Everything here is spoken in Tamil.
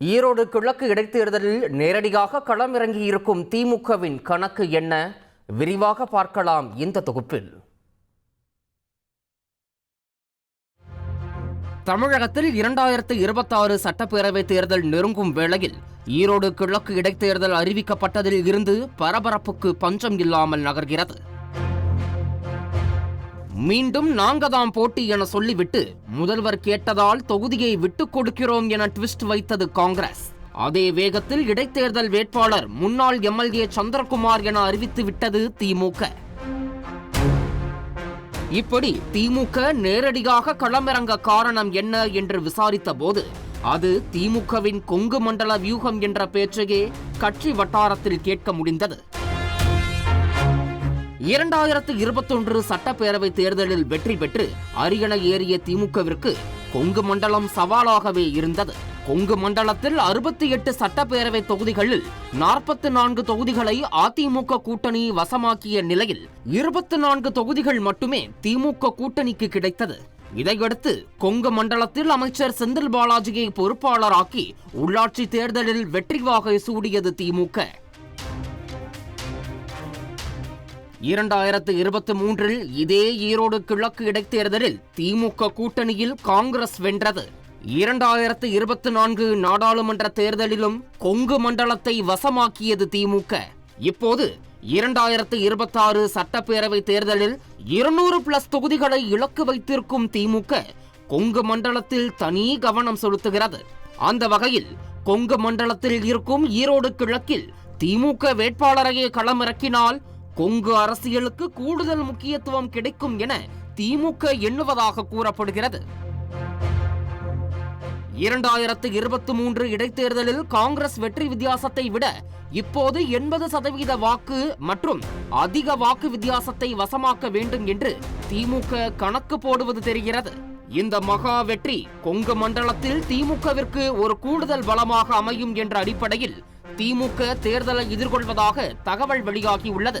ஈரோடு கிழக்கு இடைத்தேர்தலில் நேரடியாக களமிறங்கியிருக்கும் திமுகவின் கணக்கு என்ன? விரிவாக பார்க்கலாம் இந்த தொகுப்பில். தமிழகத்தில் இரண்டாயிரத்து இருபத்தாறு சட்டப்பேரவை தேர்தல் நெருங்கும் வேளையில் ஈரோடு கிழக்கு இடைத்தேர்தல் அறிவிக்கப்பட்டதில் இருந்து பரபரப்புக்கு பஞ்சம் இல்லாமல் நகர்கிறது. மீண்டும் நாங்கதாம் போட்டி என சொல்லிவிட்டு முதல்வர் கேட்டதால் தொகுதியை விட்டுக் கொடுக்கிறோம் என ட்விஸ்ட் வைத்தது காங்கிரஸ். அதே வேகத்தில் இடைத்தேர்தல் வேட்பாளர் முன்னாள் எம்எல்ஏ சந்திரகுமார் என அறிவித்து விட்டது திமுக. இப்படி திமுக நேரடியாக களமிறங்க காரணம் என்ன என்று விசாரித்த போது அது திமுகவின் கொங்கு மண்டல வியூகம் என்ற பேச்சையே கட்சி வட்டாரத்தில் கேட்க முடிந்தது. இரண்டாயிரத்து இருபத்தொன்று சட்டப்பேரவை தேர்தலில் வெற்றி பெற்று அரியணை ஏறிய திமுகவிற்கு கொங்கு மண்டலம் சவாலாகவே இருந்தது. கொங்கு மண்டலத்தில் அறுபத்தி எட்டு சட்டப்பேரவை தொகுதிகளில் நாற்பத்தி நான்கு தொகுதிகளை அதிமுக கூட்டணி வசமாக்கிய நிலையில் இருபத்தி நான்கு தொகுதிகள் மட்டுமே திமுக கூட்டணிக்கு கிடைத்தது. இதையடுத்து கொங்கு மண்டலத்தில் அமைச்சர் செந்தில் பாலாஜியை பொறுப்பாளராக்கி உள்ளாட்சி தேர்தலில் வெற்றி வாகை சூடியது திமுக. இரண்டாயிரத்து இருபத்தி மூன்றில் இதே ஈரோடு கிழக்கு இடைத்தேர்தலில் திமுக கூட்டணியில் காங்கிரஸ் வென்றது. இரண்டாயிரத்து இருபத்தி நான்கு நாடாளுமன்ற தேர்தலிலும் கொங்கு மண்டலத்தை வசமாக்கியது திமுக. இப்போது இரண்டாயிரத்து இருபத்தாறு சட்டப்பேரவை தேர்தலில் இருநூறு பிளஸ் தொகுதிகளை இலக்கு வைத்திருக்கும் திமுக கொங்கு மண்டலத்தில் தனி கவனம் செலுத்துகிறது. அந்த வகையில் கொங்கு மண்டலத்தில் இருக்கும் ஈரோடு கிழக்கில் திமுக வேட்பாளரையே களமிறக்கினால் கொங்கு அரசியலுக்கு கூடுதல் முக்கியத்துவம் கிடைக்கும் என திமுக எண்ணுவதாக கூறப்படுகிறது. இரண்டாயிரத்து இருபத்தி மூன்று இடைத்தேர்தலில் காங்கிரஸ் வெற்றி வித்தியாசத்தை விட இப்போது எண்பது சதவீத வாக்கு மற்றும் அதிக வாக்கு வித்தியாசத்தை வசமாக்க வேண்டும் என்று திமுக கணக்கு போடுவது தெரிகிறது. இந்த மகா வெற்றி கொங்கு மண்டலத்தில் திமுகவிற்கு ஒரு கூடுதல் பலமாக அமையும் என்ற அடிப்படையில் திமுக தேர்தலை எதிர்கொள்வதாக தகவல் வெளியாகியுள்ளது